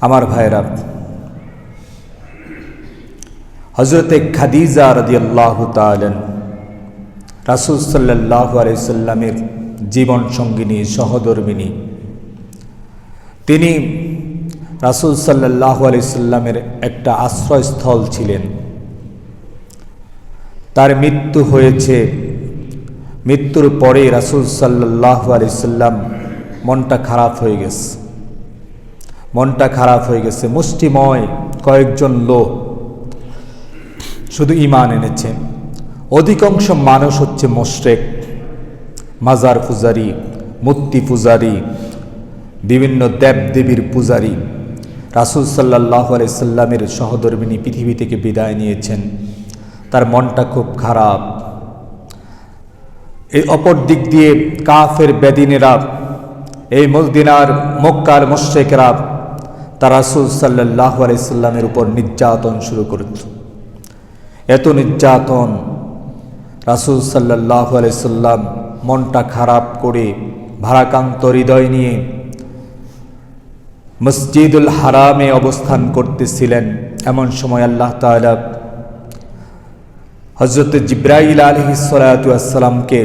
আমার ভাইরা হজরতে খাদিজা রদিয়াল্লাহ তালেন রাসুল সাল্লাহ আলাইসাল্লামের জীবন সঙ্গিনী, সহধর্মিনী। তিনি রাসুল সাল্লাহ আলাইসাল্লামের একটা আশ্রয়স্থল ছিলেন। তার মৃত্যু হয়েছে, মৃত্যুর পরে রাসুল সাল্লাহ আলাইসাল্লাম মনটা খারাপ হয়ে গেছে। মনটা খারাপ হয়ে গেছে, মুষ্টিময় কয়েকজন লোক শুধু ইমান এনেছে। অধিকাংশ মানুষ হচ্ছে মোশরেক, মাজার পূজারি, মূর্তি পূজারি, বিভিন্ন দেবদেবীর পূজারি। রাসুল সাল্লাহ আলাইসাল্লামের সহধর্মিনী পৃথিবী থেকে বিদায় নিয়েছেন। তার মনটা খুব খারাপ। এই অপর দিক দিয়ে কাফের বেদিনেরা, এই মদিনার মক্কার মোশেকরা তার রাসুল সাল্লাহ আলাইসাল্লামের উপর নির্যাতন শুরু করেছে। এত নির্যাতন রাসুল সাল্লাহ আলাইসাল্লাম মনটা খারাপ করে ভারাকান্ত হৃদয় নিয়ে মসজিদুল হারামে অবস্থান করতেছিলেন। এমন সময় আল্লাহ তালা হজরত জিব্রাইল আলহি সালাতামকে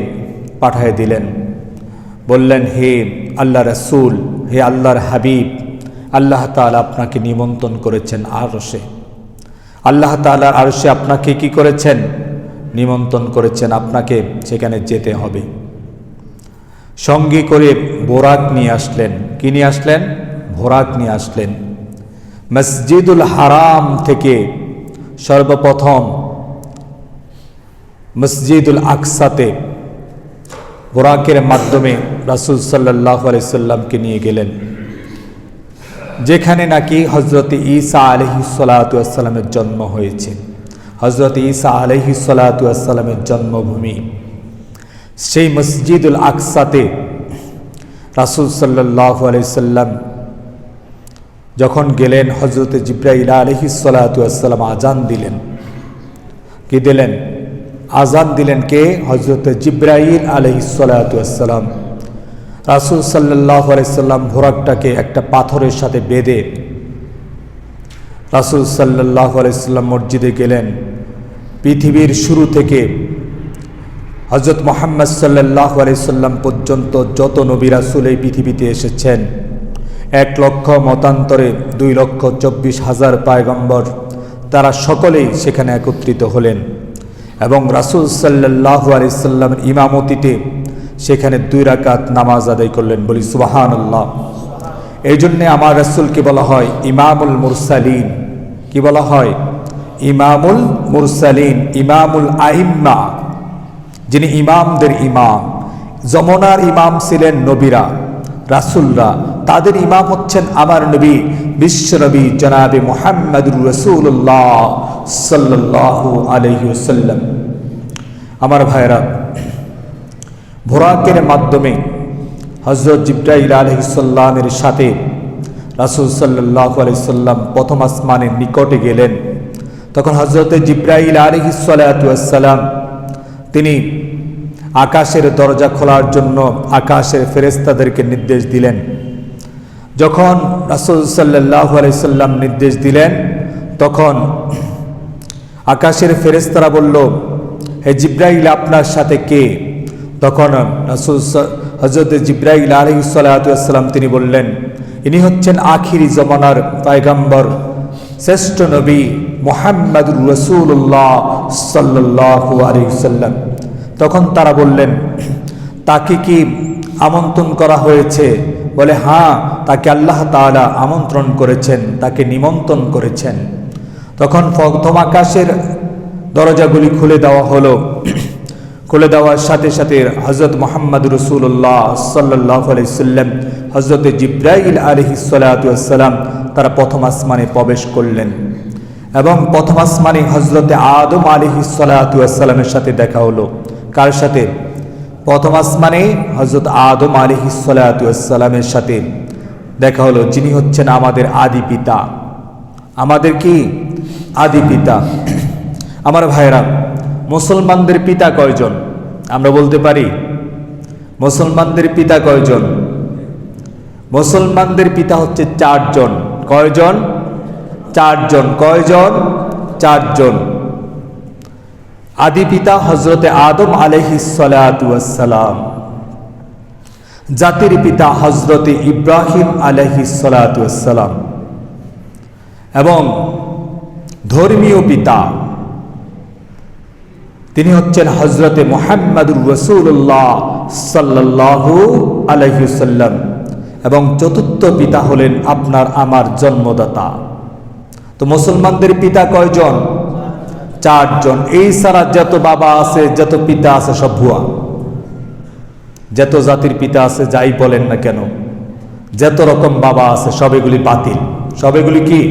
পাঠিয়ে দিলেন। বললেন, হে আল্লাহ রসুল, হে আল্লাহর হাবিব আল্লাহ তালা আপনাকে নিমন্ত্রণ করেছেন আরশে। আল্লাহ তালার আরশে আপনাকে কি করেছেন? নিমন্ত্রণ করেছেন আপনাকে সেখানে যেতে হবে। সঙ্গে করে বোরাক নিয়ে আসলেন। কি নিয়ে আসলেন? ভোরাক নিয়ে আসলেন। মসজিদুল হারাম থেকে সর্বপ্রথম মসজিদুল আকসাতে বোরাকের মাধ্যমে রাসুল সাল্লাহ আলাইসাল্লামকে নিয়ে গেলেন। যেখানে নাকি হজরত ঈসা আলহি সালাতামের জন্ম হয়েছে। হজরত ঈসা আলহি সালাতামের জন্মভূমি। সেই মসজিদুল আকসাতে রাসুল সাল্লাহ আলাইসাল্লাম যখন গেলেন হজরত জিব্রাইল আলহি সালাতাম আজান দিলেন। কি দিলেন? আজান দিলেন কে? হজরত জিব্রাইল আলহি সালাতাম রাসুল সাল্লাহ আলাইসাল্লাম ভোরাকটাকে একটা পাথরের সাথে বেঁধে রাসুল সাল্লাহ আলাইসাল্লাম মসজিদে গেলেন। পৃথিবীর শুরু থেকে হজরত মোহাম্মদ সাল্লাহ আলাইসাল্লাম পর্যন্ত যত নবী রাসুল এই পৃথিবীতে এসেছেন, এক লক্ষ মতান্তরে দুই লক্ষ চব্বিশ হাজার পায়গম্বর, তারা সকলেই সেখানে একত্রিত হলেন এবং রাসুল সাল্লাহ আলাইসাল্লামের ইমামতিতে সেখানে দুই রাকাত নামাজ আদায় করলেন। বলি সুবাহান আল্লাহ এই জন্যে আমার রাসুলকে বলা হয় ইমামুল মুরসালিন। কি বলা হয়? ইমামুল মুরসালিন, ইমামুল আহিম্মা যিনি ইমামদের ইমাম। যমনার ইমাম ছিলেন নবীরা, রাসুলরা। তাদের ইমাম হচ্ছেন আমার নবী বিশ্বনবী জনাবে মোহাম্মদুর রসুল্লাহ সাল্লাহ আলহিউসাল্লাম আমার ভাইরা ভোরাকের মাধ্যমে হজরত জিব্রাইল আলহিসাল্লামের সাথে রাসুল সাল্লাহ আলাইসাল্লাম প্রথম আসমানের নিকটে গেলেন। তখন হজরত জিব্রাইল আলহিসাল্লাম তিনি আকাশের দরজা খোলার জন্য আকাশের ফেরেস্তাদেরকে নির্দেশ দিলেন। যখন রাসুল সাল্লাহ আলাইসাল্লাম নির্দেশ দিলেন, তখন আকাশের ফেরেস্তারা বলল, হে জিব্রাইল, আপনার সাথে কে? তখন রাসুল হজরত জিব্রাইল আলহি সাল্লাম তিনি বললেন, ইনি হচ্ছেন আখিরি জমানার পায়গাম্বর, শ্রেষ্ঠ নবী মোহাম্মদুর রসুল্লাহ সাল্লাহ আলহিসাল্লাম তখন তারা বললেন, তাকে কি আমন্ত্রণ করা হয়েছে? বলে হ্যাঁ তাকে আল্লাহ তালা আমন্ত্রণ করেছেন, তাকে নিমন্ত্রণ করেছেন। তখন প্রথম দরজাগুলি খুলে দেওয়া হলো। খুলে দেওয়ার সাথে সাথে হজরত মোহাম্মদ রসুল্লাহ সাল্লাহ আলাইসাল্লাম হজরত জিব্রাইল আলহি সালাতাম তারা প্রথম আসমানে প্রবেশ করলেন। এবং প্রথম আসমানে হজরত আদম আলহি সালাতামের সাথে দেখা হলো। কার সাথে? প্রথম আসমানে হজরত আদম আলহি সালাতামের সাথে দেখা হলো। যিনি হচ্ছেন আমাদের আদি পিতা। আমাদের কি? আদি পিতা। আমার ভাইরা মুসলমানদের পিতা কয়জন? আমরা বলতে পারি, মুসলমানদের পিতা কয়জন? মুসলমানদের পিতা হচ্ছে চারজন। কয়জন? চারজন। কয়জন? চারজন। আদি পিতা হজরতে আদম আলহিসালাম জাতির পিতা হজরতে ইব্রাহিম আলহিসালাম এবং ধর্মীয় পিতা তিনি হচ্ছেন হজরতে মোহাম্মদুর রসুল্লাহ সাল্লাহু আলহিসাল্লাম এবং চতুর্থ পিতা হলেন আপনার আমার জন্মদাতা। তো মুসলমানদের পিতা কয়জন? চারজন। এই ছাড়া যত বাবা আছে, যত পিতা আছে, সব ভুয়া। যত জাতির পিতা আছে, যাই বলেন না কেন, যত রকম বাবা আছে সবেগুলি বাতিল। সবেগুলি কি?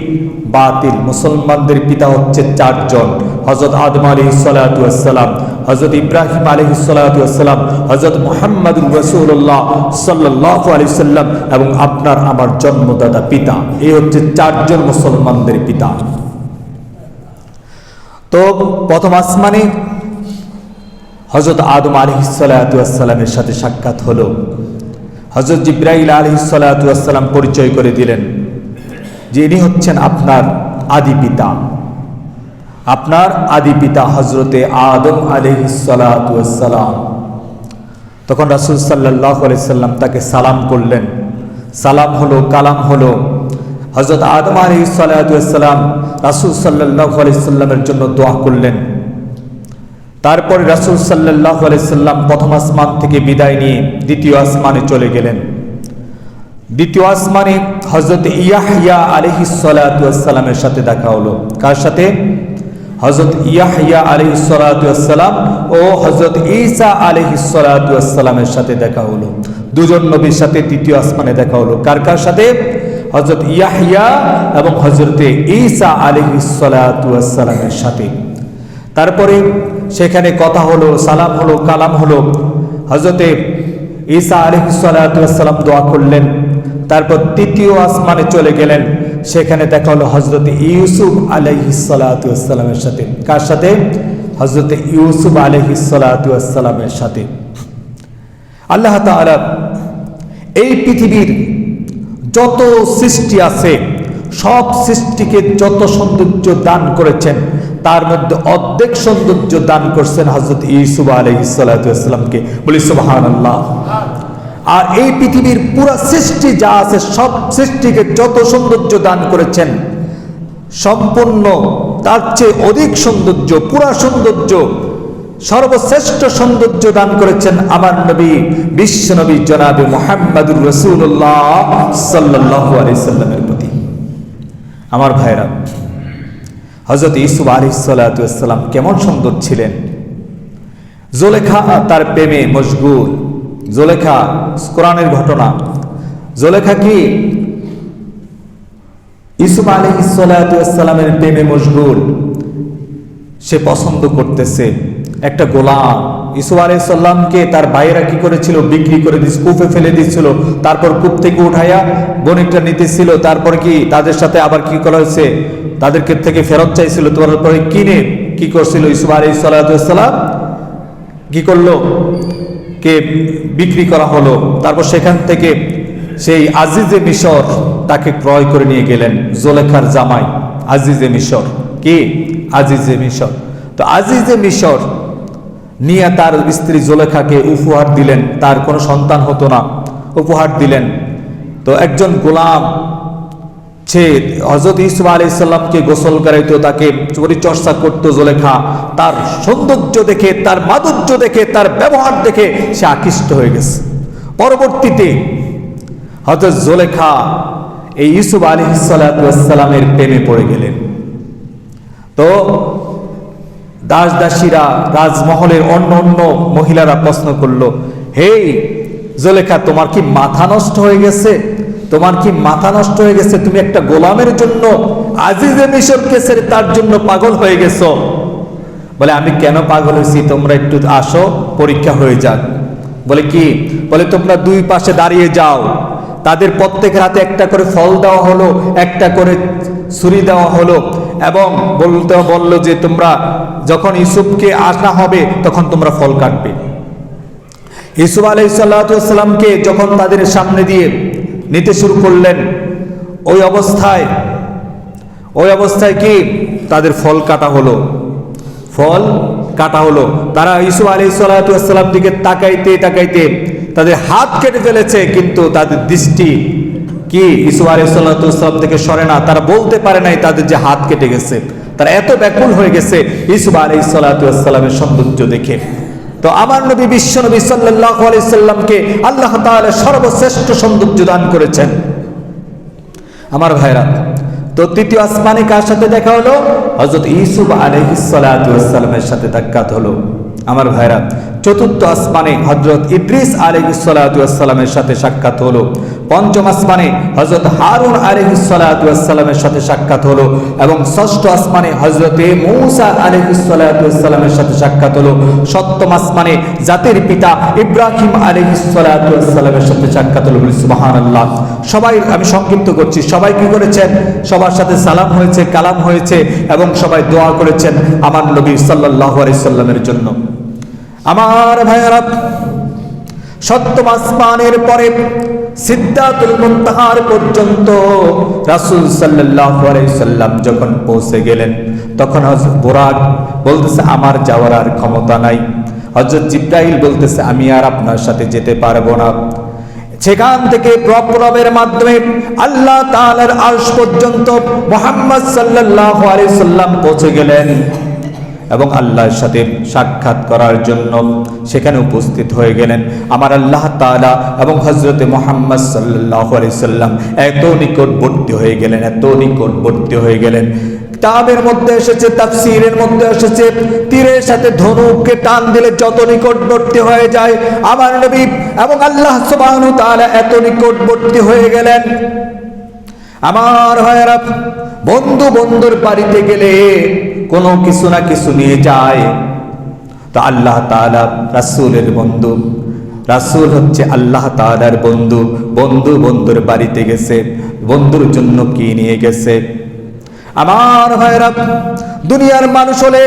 বাতিল। মুসলমানদের পিতা হচ্ছে চারজন। হজরত আদম আলী সালাম হজরত ইব্রাহিম আলী সালাম হজরত মোহাম্মদ রসুল্লাহ সাল্লাহ আলি সাল্লাম এবং আপনার আমার জন্মদাতা পিতা। এই হচ্ছে চারজন মুসলমানদের পিতা। তো প্রথম আসমানে হজরত আদম আলী সালাতামের সাথে সাক্ষাৎ হলো। হজরত জিব্রাইল আলী সালাতাম পরিচয় করে দিলেন যে ইনি হচ্ছেন আপনার আদি পিতা। আপনার আদি পিতা হজরতে আদম আলহিসালাম তখন রাসুল সাল্লাহ সাল্লাম তাকে সালাম করলেন। সালাম হলো, কালাম হলো। হজরত আদম আলী সাল্লাম রাসুল সাল্লাহ সাল্লামের জন্য দোয়া করলেন। তারপরে রাসুল সাল্লাহ সাল্লাম প্রথম আসমান থেকে বিদায় নিয়ে দ্বিতীয় আসমানে চলে গেলেন। দ্বিতীয় আসমানে হজরত ইয়াহিয়া আলহিসালামের সাথে দেখা হলো। কার সাথে? হজরত ইয়াহিয়া আলহিসালাম ও হজরত ঈসা আলহিসালামের সাথে দেখা হলো। দুজন নবীর সাথে তৃতীয় আসমানে দেখা হলো। কার কার সাথে? হজরত ইয়াহিয়া এবং হজরতে ঈসা আলহিসালামের সাথে। তারপরে সেখানে কথা হলো, সালাম হলো, কালাম হলো। হজরতে ঈসা আলহিসাল্লাম দোয়া করলেন। তারপর তৃতীয় আসমানে চলে গেলেন। সেখানে দেখা হলো হজরত ইউসুফ আলহিসাল্লামের সাথে। কার সাথে? হজরত ইউসুফ আলহিসাল্লামের সাথে। আল্লাহ তালা এই পৃথিবীর যত সৃষ্টি আছে, সব সৃষ্টিকে যত সৌন্দর্য দান করেছেন, তার মধ্যে অর্ধেক সৌন্দর্য দান করছেন হজরত ইসুফ আলহিসামকে বলি সুবাহান আল্লাহ আর এই পৃথিবীর পুরা সৃষ্টি যা আছে, সব সৃষ্টিকে যত সৌন্দর্য দান করেছেন, সম্পূর্ণ তার চেয়ে অধিক সৌন্দর্য, পুরা সৌন্দর্য, সর্বশ্রেষ্ঠ সৌন্দর্য দান করেছেন আমার নবী, বিশ্ব নবী জনাবি মোহাম্মদুর রসুল্লাহ সাল্লাহ আলি সাল্লামের প্রতি। আমার ভাইরা হজরত ইসুফ আলী সাল্লাম কেমন সুন্দর ছিলেন। জোলেখা তার প্রেমে মশগুল জোলেখা, কোরআনের ঘটনা। জোলেখা কি? ইসুফ আলী সাল্লামের প্রেমে মশগুল। সে পছন্দ করতেছে। একটা গোলাম ইসু আলাই সাল্লামকে তার ভাইয়েরা কি করেছিল? বিক্রি করে দিস কূপে ফেলে দিচ্ছিল। তারপর কূপ থেকে উঠাইয়া বণিকটা নিতেছিল। তারপর কি তাদের সাথে আবার কি করা হয়েছে? তাদেরকে থেকে ফেরত চাইছিল। তারপরে কিনে কি করছিল ইসু আলাই সাল্লাম কি করল? কে বিক্রি করা হলো, তারপর সেখান থেকে সেই আজিজে মিশর তাকে ক্রয় করে নিয়ে গেলেন জোলেখার জামাই আজিজে মিশর। কি? আজিজে মিশর। তো আজিজে মিশর নিয়ে তার স্ত্রী জোলেখাকে উপহার দিলেন, তার কোনো সন্তান হতো না, উপহার দিলেন। তো একজন গোলাম সে হজরত ইসুফ আলি সাল্লামকে গোসল করাইতো, তাকে পরিচর্চা করতো, জোলেখা, তার সৌন্দর্য দেখে, তার মাধুর্য দেখে, তার ব্যবহার দেখে সে আকৃষ্ট হয়ে গেছে। পরবর্তীতে হজরত জোলেখা এই ইসুফ আলী সাল্লামের প্রেমে পড়ে গেলেন। তো দাস দাসীরা রাজমহলের অন্য অন্য মহিলারা প্রশ্ন করল হে জোলেখা, তোমার কি মাথা নষ্ট হয়ে গেছে? তোমার কি মাথা নষ্ট হয়ে গেছে? তুমি একটা গোলামের জন্য আজিজে মিশরকে ছেড়ে তার জন্য পাগল হয়ে গেছো। বলে, আমি কেন পাগল হয়েছি? তোমরা একটু আসো, পরীক্ষা হয়ে যাক। বলে, কি? বলে, তোমরা দুই পাশে দাঁড়িয়ে যাও। তাদের প্রত্যেকের হাতে একটা করে ফল দেওয়া হলো, একটা করে ছুরি দেওয়া হলো এবং বলতে বলল যে, তোমরা যখন ইসুফকে আসা হবে, তখন তোমরা ফল কাটবে। ইসুফ আলাইসাল্লামকে যখন তাদের সামনে দিয়ে নিতে শুরু করলেন। ওই অবস্থায় ওই অবস্থায় কি? তাদের ফল কাটা হলো। ফল কাটা হলো। তারা ইসু আলী সাল্লাম দিকে তাকাইতে তাকাইতে তাদের হাত কেটে ফেলেছে, কিন্তু তাদের দৃষ্টি কি? ইসু আলী সাল্লাম থেকে সরে না। তারা বলতে পারে নাই তাদের যে হাত কেটে গেছে। তারা এত ব্যাকুল হয়ে গেছে। ইসুফ আলী সাল্লামের সৌন্দর্য দেখে। তো আমার নবী বিশ্ব নবী সাল্লাহ আলাইসাল্লামকে আল্লাহ তাহলে সর্বশ্রেষ্ঠ সৌন্দর্য দান করেছেন। আমার ভাইরা, তো তৃতীয় আসমানে কার সাথে দেখা হলো? হজরত ইসুফ আলহিসের সাথে সাক্ষাৎ হলো। আমার ভাইরা, চতুর্থ আসমানে হজরত ইদ্রিস আলহিসের সাথে সাক্ষাৎ হলো। পঞ্চম আসমানে হজরত হারুন আলহিসাল্লামের সাথে সাক্ষাৎ হলো এবং ষষ্ঠ আসমানে হজরতে মৌসা আলহিসাল্লামের সাথে সাক্ষাৎ হলো। সপ্তম আসমানে জাতির পিতা ইব্রাহিম আলহিসাল্লামের সাথে সাক্ষাৎ হলো সুবাহান আল্লাহ সবাই, আমি সংক্ষিপ্ত করছি। সবাই কি করেছেন? সবার সাথে সালাম হয়েছে, কালাম হয়েছে এবং সবাই দোয়া করেছেন আমার নবী সাল্লাহ আলাইসাল্লামের জন্য। আমার ভাইয়ারা, সপ্তম আসমানের পরে সিদ্ধাতুল পর্যন্ত রাসূল সাল্লাল্লাহু আলাইহি যখন পৌঁছে গেলেন, তখন বুরাক বলতেছে, আমার যাওয়ার আর ক্ষমতা নাই। হযরত জিব্রাইল বলতেছে, আমি আর আপনার সাথে যেতে পারব না। সেখান থেকে প্রপ্রবের মাধ্যমে আল্লাহ তাআলার আরশ পর্যন্ত মুহাম্মদ সাল্লাল্লাহু আলাইহি পৌঁছে গেলেন। এবং আল্লাহর সাথে সাক্ষাৎ করার জন্য সেখানে উপস্থিত হয়ে গেলেন। আমার আল্লাহ তাআলা এবং হজরতে মোহাম্মদ সাল্লাহ সাল্লাম এত নিকটবর্তী হয়ে গেলেন, এত নিকটবর্তী হয়ে গেলেন। কিতাবের মধ্যে এসেছে, তাফসীরের মধ্যে এসেছে, তীরের সাথে ধনুককে টান দিলে যত নিকটবর্তী হয়ে যায়, আমার নবী এবং আল্লাহ ওয়া এত নিকটবর্তী হয়ে গেলেন। আমার ভাইয়েরা, বন্ধু বন্ধুর বাড়িতে গেলে কোনো কিছু না কিছু নিয়ে যায়। তো আল্লাহ তাআলা রাসূলের বন্ধু, রাসূল হচ্ছে আল্লাহ তাআলার বন্ধু বন্ধু বন্ধুর বাড়িতে গেছে, বন্ধুর জন্য কি নিয়ে গেছে। আমার ভাইরা দুনিয়ার মানুষ হলে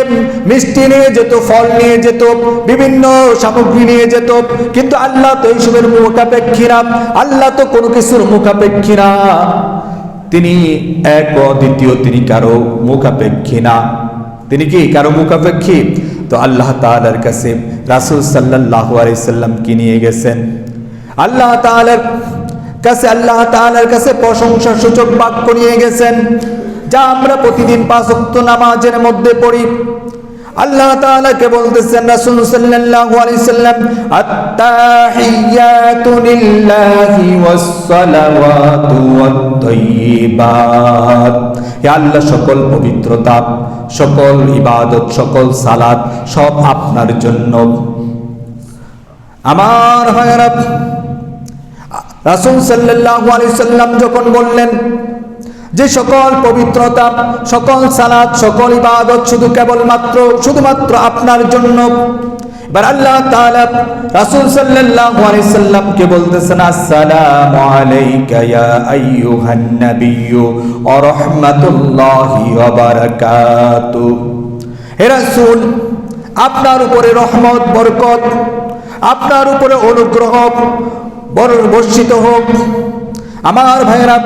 মিষ্টি নিয়ে যেত, ফল নিয়ে যেত, বিভিন্ন সামগ্রী নিয়ে যেত, কিন্তু আল্লাহ তো এইসবের মুখাপেক্ষী না, আল্লাহ তো কোনো কিছুর মুখাপেক্ষী না। তিনি এক দ্বিতীয় তিনি কারও মুখাপেক্ষী না। তিনি কি কারও মুখাপেক্ষী? তো আল্লাহ তালার কাছে রাসুল সাল্লাহ আলাইসাল্লামকে নিয়ে গেছেন? আল্লাহ তালার কাছে, আল্লাহ তালার কাছে প্রশংসা সূচক বাক্য নিয়ে গেছেন, যা আমরা প্রতিদিন পাঁচ নামাজের মধ্যে পড়ি। আল্লাহ তাআলাকে বলতেছেন, রাসূল সাল্লাল্লাহু আলাইহি সাল্লাম, আত্তাহিয়াতু লিল্লাহি ওয়াস সালাওয়াতু ওয়াত তাইয়্যিবাত হে আল্লাহ, সকল পবিত্রতা, সকল ইবাদত, সকল সালাত সব আপনার জন্য। আমার ভাইয়েরা, রাসূল সাল্লাল্লাহু আলাইহি সাল্লাম যখন বললেন যে সকল পবিত্রতা, সকল সালাত, সকল ইবাদত শুধু কেবলমাত্র, শুধুমাত্র আপনার জন্য। এবার আল্লাহ তাআলা রাসূল সাল্লাল্লাহু আলাইহি সাল্লামকে বলতেছেন, আসসালামু আলাইকা ইয়া আইয়ুহান নাবিয়্যু ওয়া হে রাসূল, আপনার উপরে রহমত, বরকত, আপনার উপরে অনুগ্রহ বর্ষিত হোক। আমার ভাইয়েরা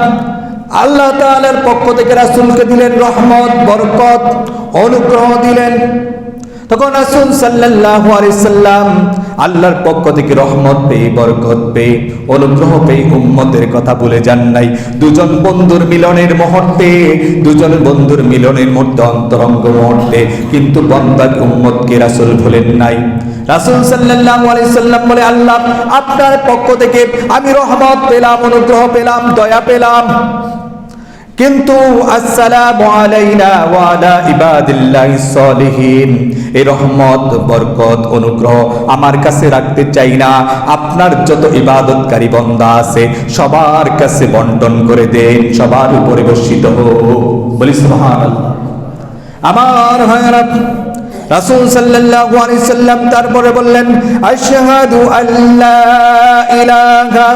আল্লাহ তাআলার পক্ষ থেকে রাসূলকে দিলেন রহমত, বরকত, অনুগ্রহ দিলেন। তখন রাসূল সাল্লাল্লাহু আলাইহি সাল্লাম আল্লাহর পক্ষ থেকে রহমত পেয়ে, বরকত পেয়ে, অনুগ্রহ পেয়ে উম্মতের কথা বলে যান নাই। দুজন বন্ধুর মিলনের মুহূর্তে, দুজন বন্ধুর মিলনের মধ্যে অন্তরঙ্গ মুহূর্তে কিন্তু বন্দাকে উম্মতকে রাসূল ভুলেন নাই। রাসূল সাল্লাল্লাহু আলাইহি বলে, আল্লাহ, আপনার পক্ষ থেকে আমি রহমত পেলাম, অনুগ্রহ পেলাম, দয়া পেলাম। কিন্তু আসসালামু আলাইনা ওয়া আলা ইবাদিল্লাহিস সলিহিন। এই রহমত, বরকত, অনুগ্রহ আমার কাছে রাখতে চাই না। আপনার যত ইবাদতকারী বান্দা আছে, সবার কাছে বন্টন করে দেন, সবার উপরে বর্ষিত হোক। বলি সুবহানাল্লাহ। আমার ভাইরা রাসূল সাল্লাল্লাহু আলাইহি সাল্লাম তারপরে বললেন, আশহাদু আল্লা ইলাহা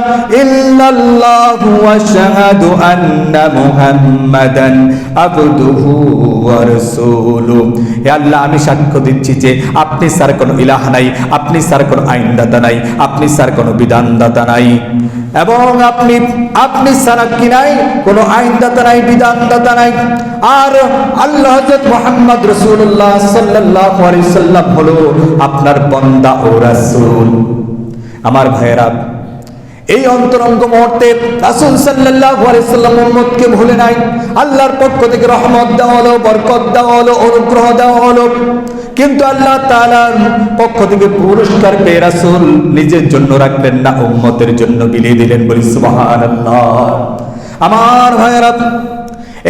ইল্লাল্লাহ ওয়া আশহাদু আন্না মুহাম্মাদান আবদুহু ওয়া রাসূলুহু হে আল্লাহ, আমি সাক্ষ্য দিচ্ছি যে আপনি স্যার কোনো ইলাহ নাই, আপনি স্যার কোনো আইনদাতা নাই, আপনি স্যার কোনো বিধানদাতা নাই। এবং আপনি আপনি ছাড়া কি নাই, কোনো আইনদাতা নাই, বিধানদাতা নাই। আর আল্লাহ হজরত মোহাম্মদ রসুল্লাহ সাল্লাহ সাল্লাম হলো আপনার বন্দা ও রাসূল। আমার ভাইয়েরা, এই অন্তরঙ্গ মুহূর্তে রাসূল সাল্লাল্লাহু সাল্লাম উম্মতকে ভুলে নাই। আল্লাহর পক্ষ থেকে রহমত দেওয়া হলো, বরকত দেওয়া হলো, অনুগ্রহ দেওয়া হলো। কিন্তু আল্লাহ তাআলার পক্ষ থেকে পুরস্কার পেয়ে রাসূল নিজের জন্য রাখলেন না, উম্মতের জন্য বিলিয়ে দিলেন বলি সুবহানাল্লাহ। আমার ভাইয়েরা,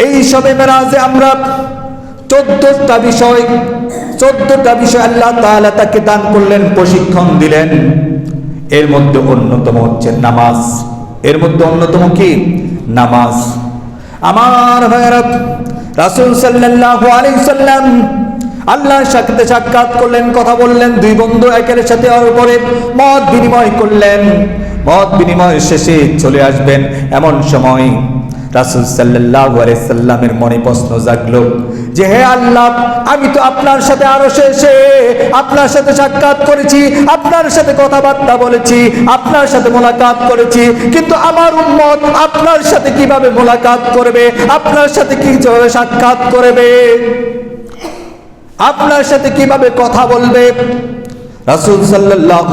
এই সবে মেরাজে আমরা চোদ্দটা বিষয় চোদ্দটা বিষয় আল্লাহ তাআলা তাকে দান করলেন, প্রশিক্ষণ দিলেন। এর মধ্যে অন্যতম হচ্ছে নামাজ। এর মধ্যে অন্যতম কি? নামাজ। আমার ভাইয়েরা রাসূল সাল্লাল্লাহু আলাইহি সাল্লাম আল্লাহর সাথে সাক্ষাৎ করলেন, কথা বললেন, দুই বন্ধু একের সাথে পরে মত বিনিময় করলেন। মত বিনিময় শেষে চলে আসবেন এমন সময় রাসুল সাল্লাহ সাল্লামের মনে প্রশ্ন জাগলো যে, হে আল্লাহ, আমি তো আপনার সাথে আরও শেষে আপনার সাথে সাক্ষাৎ করেছি, আপনার সাথে কথাবার্তা বলেছি, আপনার সাথে মোলাকাত করেছি, কিন্তু আমার উম্মত আপনার সাথে কীভাবে মোলাকাত করবে? আপনার সাথে কীভাবে সাক্ষাৎ করবে? আপনার সাথে কীভাবে কথা বলবে? রাসূল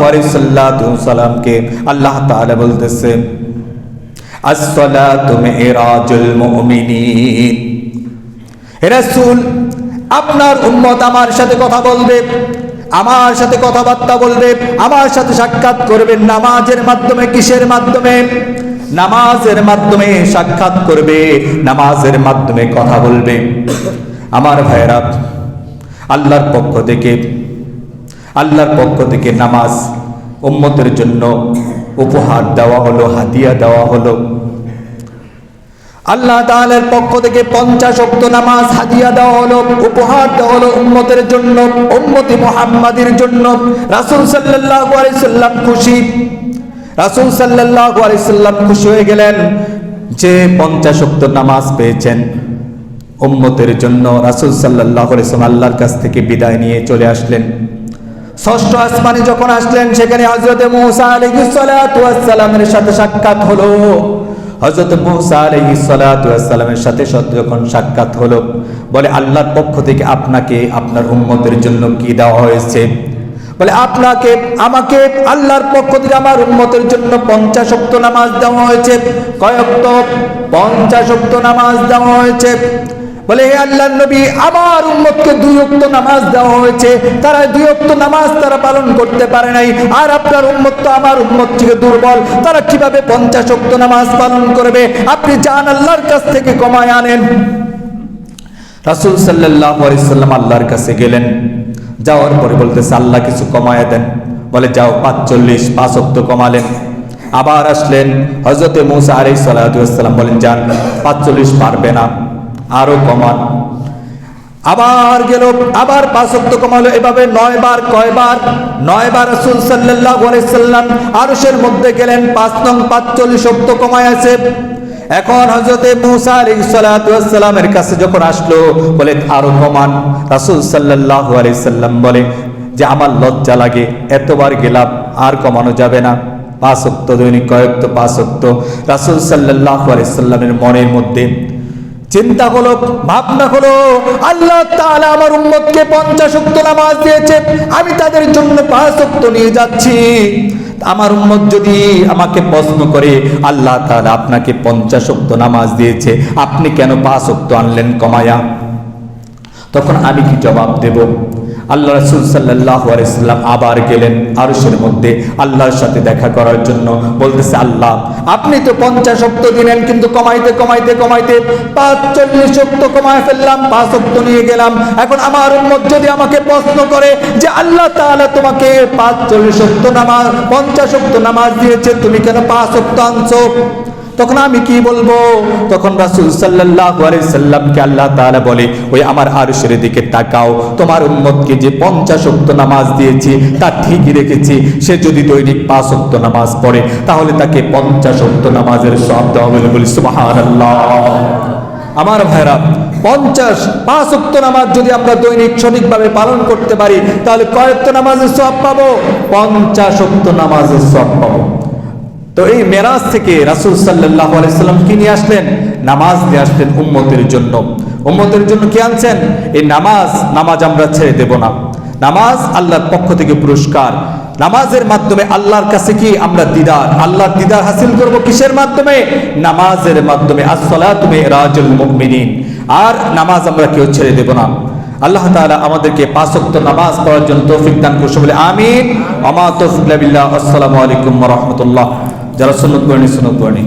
আলাইহি সাল্লামকে আল্লাহ তাআলা বলতেছে আপনার উম্মত আমার সাথে কথা বলবে, আমার সাথে কথাবার্তা বলবে, আমার সাথে সাক্ষাৎ করবে, নামাজের মাধ্যমে, কিসের মাধ্যমে? নামাজের মাধ্যমে সাক্ষাৎ করবে, নামাজের মাধ্যমে কথা বলবে। আমার ভাইরা আল্লাহর পক্ষ থেকে, আল্লাহর পক্ষ থেকে নামাজ উম্মতের জন্য উপহার দেওয়া হলো, হাদিয়া দেওয়া হলো। আল্লাহ তাআলার পক্ষ থেকে পঞ্চাশ অক্ত নামাজ হাদিয়া দেওয়া হলো, উপহার দেওয়া হলো উম্মতের জন্য, উম্মতি মুহাম্মাদের জন্য। রাসূল সাল্লাল্লাহু আলাইহি খুশি। রাসূল সাল্লাল্লাহু আলাইহি খুশি হয়ে গেলেন যে পঞ্চাশ অক্ত নামাজ পেয়েছেন। উম্মতের জন্য রাসূল সাল্লাল্লাহু আলাইহি আল্লাহর কাছ থেকে বিদায় নিয়ে চলে আসলেন। ষষ্ঠ আসমানে যখন আসলেন, সেখানে হজরত মুসা আলাইহিস সালাতু সাথে সাক্ষাৎ হলো। হজরত মুসা ওয়াস সাথে যখন সাক্ষাৎ হলো, বলে, আল্লাহর পক্ষ থেকে আপনাকে, আপনার উম্মতের জন্য কি দেওয়া হয়েছে? বলে, আপনাকে, আমাকে, আল্লাহর পক্ষ থেকে আমার উম্মতের জন্য পঞ্চাশ অক্ত নামাজ দেওয়া হয়েছে। কয়েকত পঞ্চাশ অক্ত নামাজ দেওয়া হয়েছে। বলে, হে আল্লাহ নবী, আমার উম্মতকে দুই অক্ত নামাজ দেওয়া হয়েছে। তারা দুই অক্ত নামাজ তারা পালন করতে পারে নাই। আর আপনার উম্মত তো আমার উম্মত থেকে দুর্বল। তারা কীভাবে পঞ্চাশ অক্ত নামাজ পালন করবে? আপনি যান, আল্লাহর কাছ থেকে কমায় আনেন। রাসূল সাল্লাল্লাহু আলাইহি সাল্লাম আল্লাহর কাছে গেলেন। যাওয়ার পরে বলতেছে, আল্লাহ কিছু কমায় দেন। বলে, যাও, পাঁচচল্লিশ, পাঁচ অক্ত কমালেন। আবার আসলেন হজরতে মুসা আলাই সাল্লাম বলেন, যান, পাঁচচল্লিশ পারবে না। আরও কমান। আবার গেল, আবার পাঁচক্ত কমালো। এভাবে নয় বার কয়বার? নয় বার রসুল সাল্লাহ সাল্লাম আরশের মধ্যে গেলেন। পাঁচ নং পাঁচচল্লিশ অক্ত কমায় আছে। এখন হজরতে মুসা আলী সাল্লামের কাছে যখন আসলো, বলে, আরও কমান। রাসুল সাল্লাহ সাল্লাম বলে, যে আমার লজ্জা লাগে, এতবার গেলাম, আর কমানো যাবে না। পাঁচক্ত দৈনিক কয়েকত পাঁচক্ত রাসুল সাল্লাহ সাল্লামের মনের মধ্যে চিন্তা হলো ভাবনা হলো আল্লাহ তাহলে আমার উম্মতকে পঞ্চাশ উক্ত নামাজ দিয়েছে, আমি তাদের জন্য পাঁচ উক্ত নিয়ে যাচ্ছি। আমার উম্মত যদি আমাকে প্রশ্ন করে, আল্লাহ তাহলে আপনাকে পঞ্চাশ উক্ত নামাজ দিয়েছে, আপনি কেন পাঁচ উক্ত আনলেন কমায়া? তখন আমি কি জবাব দেব? আল্লাহ রসুল সাল্লাহ আলাইসাল্লাম আবার গেলেন আরশের মধ্যে আল্লাহর সাথে দেখা করার জন্য। বলতেছে, আল্লাহ, আপনি তো পঞ্চাশ অক্ত দিলেন, কিন্তু কমাইতে কমাইতে কমাইতে পাঁচ চল্লিশ অক্ত কমায় ফেললাম, পাঁচ অক্ত নিয়ে গেলাম। এখন আমার উম্মত যদি আমাকে প্রশ্ন করে যে আল্লাহ তাআলা তোমাকে পাঁচ চল্লিশ অক্ত নামাজ, পঞ্চাশ অক্ত নামাজ দিয়েছে, তুমি কেন পাঁচ অক্ত আনছো? তখন আমি কি বলব? তখন রাসূল আলাইহি সাল্লামকে আল্লাহ তাআলা বলে, ওই আমার আরশের দিকে তাকাও। তোমার উম্মতকে যে 50 ওয়াক্ত নামাজ দিয়েছি, তা ঠিকই রেখেছি। সে যদি দৈনিক 5 ওয়াক্ত নামাজ পড়ে, তাহলে তাকে 50 ওয়াক্ত নামাজের সওয়াব দেওয়া বলি, সুবহানাল্লাহ। আমার ভাইরা, পঞ্চাশ, পাঁচ উক্ত নামাজ যদি আমরা দৈনিক সঠিকভাবে পালন করতে পারি, তাহলে কয়েকত নামাজের সব পাবো? পঞ্চাশ উক্ত নামাজের সব পাবো। তো এই মেরাজ থেকে রাসুল সাল্লাহ আলাইসাল্লাম কি নিয়ে আসলেন? নামাজ নিয়ে আসলেন উম্মতের জন্য। উম্মতের জন্য কি আনছেন? এই নামাজ নামাজ আমরা ছেড়ে দেব না। নামাজ আল্লাহর পক্ষ থেকে পুরস্কার। নামাজের মাধ্যমে আল্লাহর কাছে কি আমরা দিদার? আল্লাহর দিদার হাসিল করব কিসের মাধ্যমে? নামাজের মাধ্যমে। আসসালাতুমে রাজুল মুমিনিন। আর নামাজ আমরা কেউ ছেড়ে দেব না। আল্লাহ তাআলা আমাদেরকে পাঁচ ওয়াক্ত নামাজ পড়ার জন্য তৌফিক দান করুন। বলে আমিন। আমা তৌফিক আসসালামু আলাইকুম রাহমাতুল্লাহ। যারা সুন্নত পড়েনি